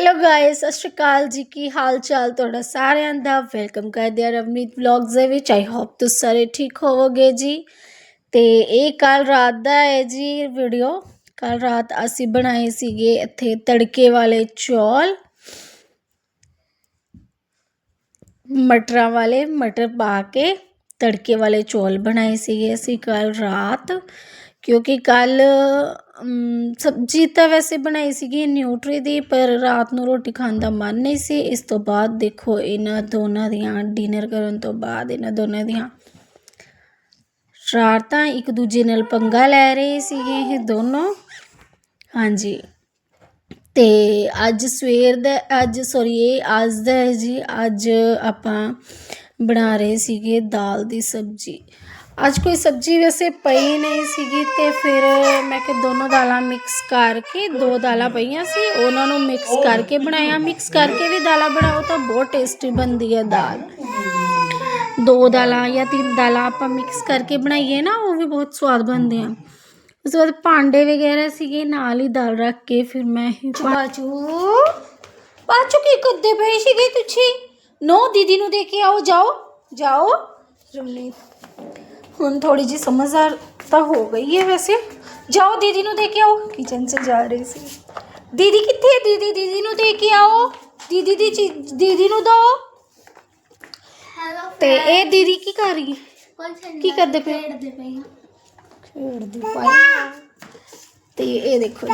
Hello guys ਸਤਿ ਸ਼੍ਰੀ ਅਕਾਲ ਜੀ। ਕੀ ਹਾਲ ਚਾਲ ਤੁਹਾਡਾ ਸਾਰਿਆਂ ਦਾ? ਵੈਲਕਮ ਕਰਦੇ ਆ ਰਵਨੀਤ ਵਲੌਗਸ ਦੇ ਵਿੱਚ। ਆਈ ਹੋਪ ਤੁਸੀਂ ਸਾਰੇ ਠੀਕ ਹੋਵੋਗੇ ਜੀ। ਤੇ ਇਹ ਕੱਲ ਰਾਤ ਦਾ ਹੈ ਜੀ ਵੀਡੀਓ ਕੱਲ ਰਾਤ ਅਸੀਂ ਬਣਾਏ ਸੀਗੇ ਇੱਥੇ ਤੜਕੇ ਵਾਲੇ ਚੌਲ। ਮਟਰਾਂ ਵਾਲੇ, ਮਟਰ ਪਾ ਕੇ ਤੜਕੇ ਵਾਲੇ ਚੌਲ ਬਣਾਏ ਸੀਗੇ ਅਸੀਂ ਕੱਲ ਰਾਤ। ਕਿਉਂਕਿ ਕੱਲ੍ਹ ਸਬਜ਼ੀ ਤਾਂ ਵੈਸੇ ਬਣਾਈ ਸੀਗੀ ਨਿਊਟਰੀ ਦੀ, ਪਰ ਰਾਤ ਨੂੰ ਰੋਟੀ ਖਾਣ ਦਾ ਮਨ ਨਹੀਂ ਸੀ। ਇਸ ਤੋਂ ਬਾਅਦ ਦੇਖੋ, ਇਹਨਾਂ ਦੋਨਾਂ ਦੀਆਂ ਡਿਨਰ ਕਰਨ ਤੋਂ ਬਾਅਦ ਇਹਨਾਂ ਦੋਨਾਂ ਦੀਆਂ ਸ਼ਰਾਰਤਾਂ ਇੱਕ ਦੂਜੇ ਨਾਲ ਪੰਗਾ ਲੈ ਰਹੇ ਸੀਗੇ ਇਹ ਦੋਨੋਂ। ਹਾਂਜੀ। ਤੇ ਅੱਜ ਸਵੇਰ ਦਾ, ਅੱਜ ਸੌਰੀ ਇਹ ਅੱਜ ਦਾ ਹੈ ਜੀ, ਅੱਜ ਆਪਾਂ ਬਣਾ ਰਹੇ ਸੀਗੇ ਦਾਲ ਦੀ ਸਬਜ਼ੀ। ਅੱਜ ਕੋਈ ਸਬਜ਼ੀ ਵੈਸੇ ਪਈ ਨਹੀਂ ਸੀਗੀ ਤੇ ਫਿਰ ਮੈਂ ਕਿ ਦੋਨੋਂ ਦਾਲਾਂ ਮਿਕਸ ਕਰਕੇ, ਦੋ ਦਾਲਾਂ ਪਈਆਂ ਸੀ, ਉਹਨਾਂ ਨੂੰ ਮਿਕਸ ਕਰਕੇ ਬਣਾਇਆ। ਮਿਕਸ ਕਰਕੇ ਵੀ ਦਾਲਾਂ ਬਣਾਓ ਤਾਂ ਬਹੁਤ ਟੇਸਟੀ ਬਣਦੀ ਹੈ ਦਾਲ। ਦੋ ਦਾਲਾਂ ਜਾਂ ਤਿੰਨ ਦਾਲਾਂ ਆਪਾਂ ਮਿਕਸ ਕਰਕੇ ਬਣਾਈਏ ਨਾ, ਉਹ ਵੀ ਬਹੁਤ ਸਵਾਦ ਬਣਦੇ ਆ ਉਸ ਤੋਂ ਬਾਅਦ ਭਾਂਡੇ ਵਗੈਰਾ ਸੀਗੇ, ਨਾਲ ਹੀ ਦਾਲ ਰੱਖ ਕੇ ਫਿਰ ਮੈਂ ਬਾਚੂ ਬਾਚੂ ਕੀ ਕਰਦੇ ਪਏ ਸੀਗੇ ਤੁਸੀਂ? ਨੋ, ਦੀਦੀ ਨੂੰ ਦੇ ਕੇ ਆਓ, ਜਾਓ ਜਾਓ। ਰਮਨੀਤ ਹੁਣ ਥੋੜੀ ਜੀ ਸਮਝਦਾਰ ਤਾਂ ਹੋ ਗਈ ਹੈ ਵੈਸੇ। ਜਾਓ ਦੀਦੀ ਨੂੰ ਦੇ ਕੇ ਆਓ। ਕਿਚਨ 'ਚ ਜਾ ਰਹੀ ਸੀ। ਦੀਦੀ ਕਿੱਥੇ ਹੈ? ਦੀਦੀ ਦੀਦੀ ਨੂੰ ਦੇ ਕੇ ਆਓ। ਦੀਦੀ ਦੀ ਚੀਜ਼ ਦੀਦੀ ਨੂੰ ਦੋ। ਹੈਲੋ ਤੇ ਇਹ ਦੀਦੀ ਕੀ ਕਰ ਰਹੀ ਹੈ? ਕੀ ਕਰਦੇ ਪਏ? ਖੇਡਦੇ ਪਏ। ਖੇਡਦੀ ਪਾਈ ਤੇ ਇਹ ਦੇਖੋ ਜੀ।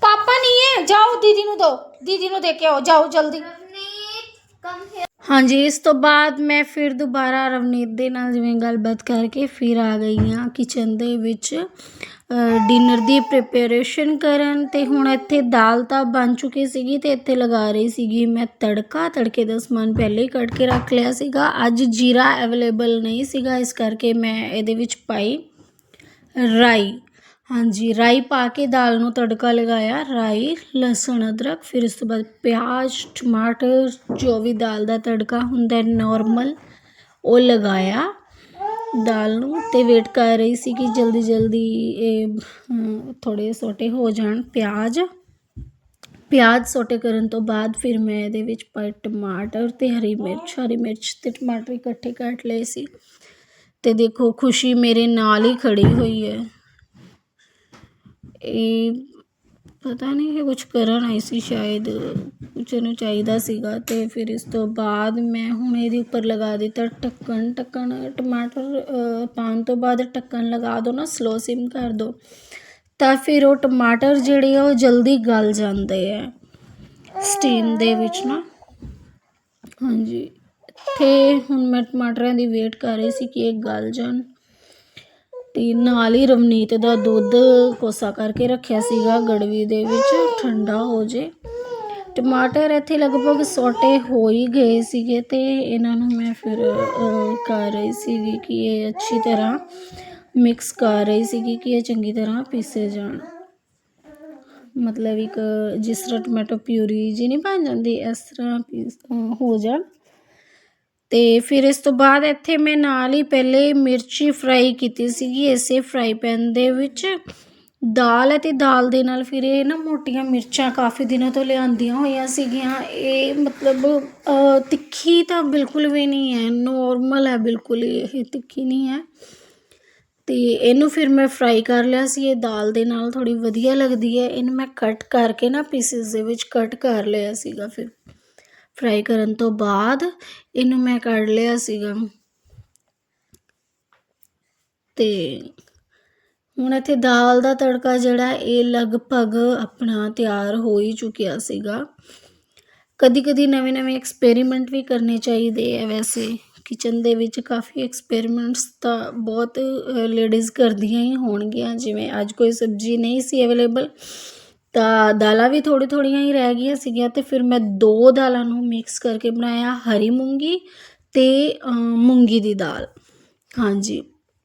ਪਾਪਾ! ਨਹੀਂ ਹੈ। ਜਾਓ ਦੀਦੀ ਨੂੰ ਦੋ। ਦੀਦੀ ਨੂੰ ਦੇ ਕੇ ਆਓ। ਜਾਓ ਜਲਦੀ। ਰਵਨੀਤ ਕਮ ਹਾਂਜੀ, ਇਸ ਤੋਂ ਬਾਅਦ ਮੈਂ ਫਿਰ ਦੁਬਾਰਾ ਰਵਨੀਤ ਦੇ ਨਾਲ ਜਿਵੇਂ ਗੱਲਬਾਤ ਕਰਕੇ ਫਿਰ ਆ ਗਈ ਹਾਂ ਕਿਚਨ ਦੇ ਵਿੱਚ ਡਿਨਰ ਦੀ ਪ੍ਰਿਪਰੇਸ਼ਨ ਕਰਨ ਤੇ ਹੁਣ ਇੱਥੇ ਦਾਲ ਤਾਂ ਬਣ ਚੁੱਕੀ ਸੀਗੀ ਤੇ ਇੱਥੇ ਲਗਾ ਰਹੀ ਸੀਗੀ। ਮੈਂ ਤੜਕਾ, ਤੜਕੇ ਦਾ ਸਮਾਨ ਪਹਿਲੇ ਹੀ ਕੱਟ ਕੇ ਰੱਖ ਲਿਆ ਸੀਗਾ। ਅੱਜ ਜੀਰਾ ਅਵੇਲੇਬਲ ਨਹੀਂ ਸੀਗਾ, ਇਸ ਕਰਕੇ ਮੈਂ ਇਹਦੇ ਵਿੱਚ ਪਾਈ ਰਾਈ। ਹਾਂਜੀ, ਰਾਈ ਪਾ ਕੇ ਦਾਲ ਨੂੰ ਤੜਕਾ ਲਗਾਇਆ। ਰਾਈ, ਲਸਣ, ਅਦਰਕ, ਫਿਰ ਉਸ ਤੋਂ ਬਾਅਦ ਪਿਆਜ਼, ਟਮਾਟਰ, ਜੋ ਵੀ ਦਾਲ ਦਾ ਤੜਕਾ ਹੁੰਦਾ ਨੋਰਮਲ ਉਹ ਲਗਾਇਆ। ਦਾਲ ਨੂੰ ਤੇ ਵੇਟ ਕਰ ਰਹੀ ਸੀ ਕਿ ਜਲਦੀ ਜਲਦੀ ਇਹ ਥੋੜੇ ਸੋਟੇ ਹੋ ਜਾਣ ਪਿਆਜ਼। ਪਿਆਜ਼ ਸੋਟੇ ਕਰਨ ਤੋਂ ਬਾਅਦ ਫਿਰ ਮੈਂ ਇਹਦੇ ਵਿੱਚ ਪਾਏ ਟਮਾਟਰ ਤੇ ਹਰੀ ਮਿਰਚ। ਹਰੀ ਮਿਰਚ ਤੇ ਟਮਾਟਰ ਇਕੱਠੇ ਕੱਟ ਲਏ ਸੀ। ਤੇ ਦੇਖੋ, ਖੁਸ਼ੀ ਮੇਰੇ ਨਾਲ ਹੀ ਖੜੀ ਹੋਈ ਹੈ। ਇਹ ਪਤਾ ਨਹੀਂ ਇਹ ਕੁਝ ਕਰਨ ਆਈ ਸੀ ਸ਼ਾਇਦ ਕੁਝ ਇਹਨੂੰ ਚਾਹੀਦਾ ਸੀਗਾ ਅਤੇ ਫਿਰ ਇਸ ਤੋਂ ਬਾਅਦ ਮੈਂ ਹੁਣ ਇਹਦੇ ਉੱਪਰ ਲਗਾ ਦਿੱਤਾ ਢੱਕਣ ਢੱਕਣ, ਟਮਾਟਰ ਪਾਉਣ ਤੋਂ ਬਾਅਦ ਢੱਕਣ ਲਗਾ ਦਿਉ ਨਾ ਸਲੋ ਸਿਮ ਕਰ ਦਿਉ ਤਾਂ ਫਿਰ ਉਹ ਟਮਾਟਰ ਜਿਹੜੇ ਆ, ਉਹ ਜਲਦੀ ਗਲ ਜਾਂਦੇ ਆ ਸਟੀਮ ਦੇ ਵਿੱਚ ਨਾ। ਹਾਂਜੀ। ਇੱਥੇ ਹੁਣ ਮੈਂ ਟਮਾਟਰਾਂ ਦੀ ਵੇਟ ਕਰ ਰਹੀ ਸੀ ਕਿ ਇਹ ਗਲ ਜਾਣ। ਤੇ ਨਾਲ ਹੀ ਰਵਨੀਤ ਦਾ ਦੁੱਧ ਕੋਸਾ ਕਰਕੇ ਰੱਖਿਆ ਸੀਗਾ, ਗੜਵੀ ਦੇ ਵਿੱਚ ਠੰਡਾ ਹੋ ਜੇ। ਟਮਾਟਰ ਇੱਥੇ ਲਗਭਗ ਸੋਟੇ ਹੋ ਹੀ ਗਏ ਸੀਗੇ ਤੇ ਇਹਨਾਂ ਨੂੰ ਮੈਂ ਫਿਰ ਕਰ ਰਹੀ ਸੀਗੀ ਕਿ ਇਹ ਅੱਛੀ ਤਰ੍ਹਾਂ ਮਿਕਸ ਕਰ ਰਹੀ ਸੀਗੀ ਕਿ ਇਹ ਚੰਗੀ ਤਰ੍ਹਾਂ ਪੀਸੇ ਜਾਣ। ਮਤਲਬ ਇੱਕ ਜਿਸ ਤਰ੍ਹਾਂ ਟੋਮੈਟੋ ਪਿਊਰੀ ਜੀ ਨਹੀਂ ਬਣ ਜਾਂਦੀ, ਇਸ ਤਰ੍ਹਾਂ ਪੀਸ ਹੋ ਜਾਣ। ਤੇ ਫਿਰ ਇਸ ਤੋਂ ਬਾਅਦ ਇੱਥੇ ਮੈਂ ਨਾਲ ਹੀ ਪਹਿਲੇ ਮਿਰਚੀ ਫਰਾਈ ਕੀਤੀ ਸੀਗੀ, ਇਸੇ ਫਰਾਈ ਪੈਨ ਦੇ ਵਿੱਚ। ਦਾਲ ਹੈ ਤੇ ਦਾਲ ਦੇ ਨਾਲ ਫਿਰ ਇਹ ਨਾ ਮੋਟੀਆਂ ਮਿਰਚਾਂ ਕਾਫੀ ਦਿਨਾਂ ਤੋਂ ਲਿਆਂਦੀਆਂ ਹੋਈਆਂ ਸੀਗੀਆਂ। ਇਹ ਮਤਲਬ ਤਿੱਖੀ ਤਾਂ ਬਿਲਕੁਲ ਵੀ ਨਹੀਂ ਹੈ ਨੋਰਮਲ ਹੈ, ਬਿਲਕੁਲ ਇਹ ਤਿੱਖੀ ਨਹੀਂ ਹੈ। ਤੇ ਇਹਨੂੰ ਫਿਰ ਮੈਂ ਫਰਾਈ ਕਰ ਲਿਆ ਸੀ, ਇਹ ਦਾਲ ਦੇ ਨਾਲ ਥੋੜੀ ਵਧੀਆ ਲੱਗਦੀ ਹੈ। ਇਹਨੂੰ ਮੈਂ ਕੱਟ ਕਰਕੇ ਨਾ ਪੀਸਿਸ ਦੇ ਵਿੱਚ ਕੱਟ ਕਰ ਲਿਆ ਸੀਗਾ ਫਿਰ। ਫਰਾਈ ਕਰਨ ਤੋਂ ਬਾਅਦ ਇਹਨੂੰ ਮੈਂ ਕੱਢ ਲਿਆ ਸੀਗਾ। ਤੇ ਹੁਣ ਇੱਥੇ ਦਾਲ ਦਾ ਤੜਕਾ ਜਿਹੜਾ ਇਹ ਲਗਭਗ ਆਪਣਾ ਤਿਆਰ ਹੋ ਹੀ ਚੁੱਕਿਆ ਸੀਗਾ। ਕਦੀ ਕਦੀ ਨਵੇਂ ਨਵੇਂ ਐਕਸਪੈਰੀਮੈਂਟ ਵੀ ਕਰਨੇ ਚਾਹੀਦੇ ਆ ਵੈਸੇ। ਕਿਚਨ ਦੇ ਵਿੱਚ ਕਾਫੀ ਐਕਸਪੈਰੀਮੈਂਟਸ ਤਾਂ ਬਹੁਤ ਲੇਡੀਜ਼ ਕਰਦੀਆਂ ਹੀ ਹੋਣਗੀਆਂ, ਜਿਵੇਂ ਅੱਜ ਕੋਈ ਸਬਜ਼ੀ ਨਹੀਂ ਸੀ ਅਵੇਲੇਬਲ ਤਾਂ ਦਾਲਾਂ ਵੀ ਥੋੜੀ ਥੋੜੀਆਂ ਹੀ ਰਹਿ ਗਈਆਂ ਸੀਗੀਆਂ ਤੇ ਫਿਰ ਮੈਂ ਦੋ ਦਾਲਾਂ ਨੂੰ ਮਿਕਸ ਕਰਕੇ ਬਣਾਇਆ, ਹਰੀ ਮੂੰਗੀ ਤੇ ਮੂੰਗੀ ਦੀ ਦਾਲ। ਹਾਂਜੀ,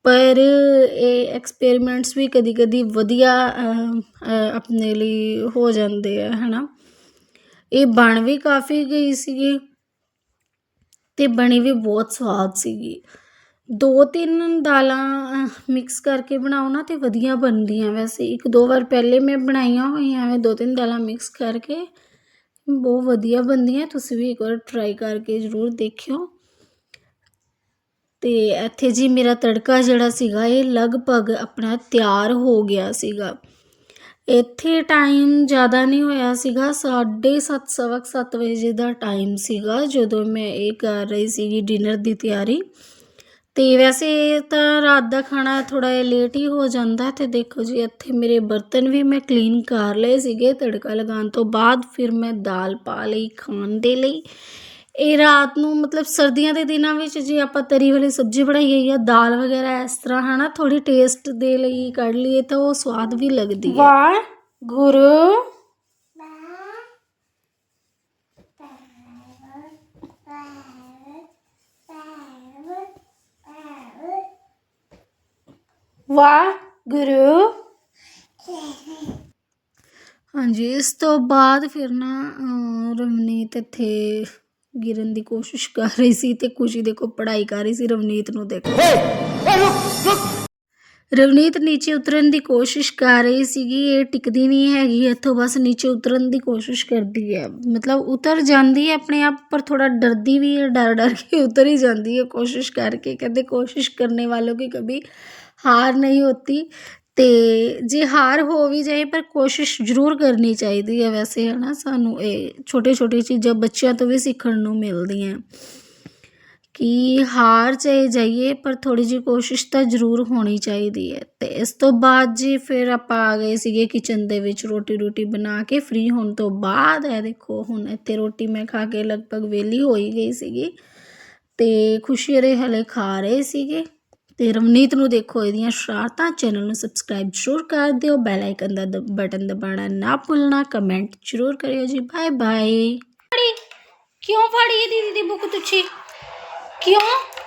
ਪਰ ਇਹ ਐਕਸਪੈਰੀਮੈਂਟਸ ਵੀ ਕਦੀ ਕਦੀ ਵਧੀਆ ਆਪਣੇ ਲਈ ਹੋ ਜਾਂਦੇ ਆ, ਹਨਾ। ਇਹ ਬਣ ਵੀ ਕਾਫੀ ਗਈ ਸੀਗੀ ਤੇ ਬਣੀ ਵੀ ਬਹੁਤ ਸਵਾਦ ਸੀਗੀ। ਦੋ ਤਿੰਨ ਦਾਲਾਂ ਮਿਕਸ ਕਰਕੇ ਬਣਾਓ ਨਾ ਤੇ ਵਧੀਆ ਬਣਦੀਆਂ। ਵੈਸੇ ਇੱਕ ਦੋ ਵਾਰ ਪਹਿਲੇ ਮੈਂ ਬਣਾਈਆਂ ਹੋਈਆਂ ਐਵੇਂ ਦੋ ਤਿੰਨ ਦਾਲਾਂ ਮਿਕਸ ਕਰਕੇ, ਬਹੁਤ ਵਧੀਆ ਬਣਦੀਆਂ। ਤੁਸੀਂ ਵੀ ਇੱਕ ਵਾਰ ਟਰਾਈ ਕਰਕੇ ਜ਼ਰੂਰ ਦੇਖਿਓ। ਤੇ ਇੱਥੇ ਜੀ ਮੇਰਾ ਤੜਕਾ ਜਿਹੜਾ ਸੀਗਾ, ਇਹ ਲਗਭਗ ਆਪਣਾ ਤਿਆਰ ਹੋ ਗਿਆ ਸੀਗਾ। ਇੱਥੇ ਟਾਈਮ ਜ਼ਿਆਦਾ ਨਹੀਂ ਹੋਇਆ ਸੀਗਾ, ਸਾਢੇ ਸੱਤ, ਸਵਾ ਕੁ ਸੱਤ ਵਜੇ ਦਾ ਟਾਈਮ ਸੀਗਾ ਜਦੋਂ ਮੈਂ ਇਹ ਕਰ ਰਹੀ ਸੀਗੀ ਡਿਨਰ ਦੀ ਤਿਆਰੀ। ਅਤੇ ਵੈਸੇ ਤਾਂ ਰਾਤ ਦਾ ਖਾਣਾ ਥੋੜ੍ਹਾ ਜਿਹਾ ਲੇਟ ਹੀ ਹੋ ਜਾਂਦਾ ਅਤੇ ਦੇਖੋ ਜੀ, ਇੱਥੇ ਮੇਰੇ ਬਰਤਨ ਵੀ ਮੈਂ ਕਲੀਨ ਕਰ ਲਏ ਸੀਗੇ ਤੜਕਾ ਲਗਾਉਣ ਤੋਂ ਬਾਅਦ ਫਿਰ ਮੈਂ ਦਾਲ ਪਾ ਲਈ ਖਾਣ ਦੇ ਲਈ। ਇਹ ਰਾਤ ਨੂੰ ਮਤਲਬ ਸਰਦੀਆਂ ਦੇ ਦਿਨਾਂ ਵਿੱਚ ਜੇ ਆਪਾਂ ਤਰੀ ਵਾਲੀ ਸਬਜ਼ੀ ਬਣਾਈਏ ਜਾਂ ਦਾਲ ਵਗੈਰਾ ਇਸ ਤਰ੍ਹਾਂ ਹਨਾ ਥੋੜੀ ਟੇਸਟ ਦੇ ਲਈ ਕੱਢ ਲਈਏ ਤਾਂ ਉਹ ਸਵਾਦ ਵੀ ਲੱਗਦੀ ਹੈ। ਵਾਹ, ਗੁਰੂ। ਵਾਹਿਗੁਰੂ। ਹਾਂਜੀ ਇਸ ਤੋਂ ਬਾਅਦ ਫਿਰ ਨਾ ਰਵਨੀਤ ਇੱਥੇ ਗਿਰਨ ਦੀ ਕੋਸ਼ਿਸ਼ ਕਰ ਰਹੀ ਸੀ ਤੇ ਖੁਸ਼ੀ ਦੇਖੋ ਪੜਾਈ ਕਰ ਰਹੀ ਸੀ। ਰਵਨੀਤ ਨੂੰ ਦੇਖੋ। ਰਵਨੀਤ ਨੀਚੇ ਉਤਰਨ ਦੀ ਕੋਸ਼ਿਸ਼ ਕਰ ਰਹੀ ਸੀਗੀ ਇਹ ਟਿਕਦੀ ਨਹੀਂ ਹੈਗੀ ਇੱਥੋਂ ਬਸ ਨੀਚੇ ਉਤਰਨ ਦੀ ਕੋਸ਼ਿਸ਼ ਕਰਦੀ ਹੈ। ਮਤਲਬ ਉਤਰ ਜਾਂਦੀ ਹੈ ਆਪਣੇ ਆਪ ਪਰ ਥੋੜਾ ਡਰਦੀ ਵੀ ਹੈ ਡਰ ਡਰ ਕੇ ਉਤਰ ਹੀ ਜਾਂਦੀ ਹੈ ਕੋਸ਼ਿਸ਼ ਕਰਕੇ। ਕਹਿੰਦੇ ਕੋਸ਼ਿਸ਼ ਕਰਨੇ ਵਾਲੋਂ ਕੀ ਕਭੀ ਹਾਰ ਨਹੀਂ ਹੋਤੀ। ਤੇ ਜੇ ਹਾਰ ਹੋ ਵੀ ਜਾਏ, ਪਰ ਕੋਸ਼ਿਸ਼ ਜ਼ਰੂਰ ਕਰਨੀ ਚਾਹੀਦੀ ਹੈ ਵੈਸੇ ਹੈ ਨਾ ਸਾਨੂੰ ਇਹ ਛੋਟੇ ਛੋਟੇ ਚੀਜ਼ਾਂ ਬੱਚਿਆਂ ਤੋਂ ਵੀ ਸਿੱਖਣ ਨੂੰ ਮਿਲਦੀਆਂ। ਕਿ ਹਾਰ ਚਾਹੇ ਜਾਈਏ, ਪਰ ਥੋੜੀ ਜਿਹੀ ਕੋਸ਼ਿਸ਼ ਤਾਂ ਜ਼ਰੂਰ ਹੋਣੀ ਚਾਹੀਦੀ ਹੈ। ਤੇ ਇਸ ਤੋਂ ਬਾਅਦ ਜੀ ਫਿਰ ਆਪਾਂ ਆ ਗਏ ਸੀਗੇ ਕਿਚਨ ਦੇ ਵਿੱਚ ਰੋਟੀ ਰੋਟੀ ਬਣਾ ਕੇ। ਫ੍ਰੀ ਹੋਣ ਤੋਂ ਬਾਅਦ, ਇਹ ਦੇਖੋ, ਹੁਣ ਇੱਥੇ ਰੋਟੀ ਮੈਂ ਖਾ ਕੇ ਲਗਭਗ ਵਿਹਲੀ ਹੋਈ ਗਈ ਸੀਗੀ। ਤੇ ਖੁਸ਼ੀ ਹਰੇ ਹਲੇ ਖਾ ਰਹੇ ਸੀਗੇ। ਤੇ ਰਵਨੀਤ ਨੂੰ ਦੇਖੋ ਇਹਦੀਆਂ ਸ਼ਰਾਰਤਾਂ ਚੈਨਲ ਨੂੰ ਸਬਸਕ੍ਰਾਈਬ ਜ਼ਰੂਰ ਕਰ ਦਿਓ ਬੈਲ ਆਈਕਨ ਦਾ ਬਟਨ ਦਬਾਣਾ ਨਾ ਭੁੱਲਣਾ ਕਮੈਂਟ ਜ਼ਰੂਰ ਕਰਿਓ ਜੀ ਬਾਏ ਬਾਏ ਕਿਉਂ ਫੜੀ ਦੀਦੀ ਦੀ ਬੁੱਕ ਤੁਸੀਂ? ਕਿਉਂ?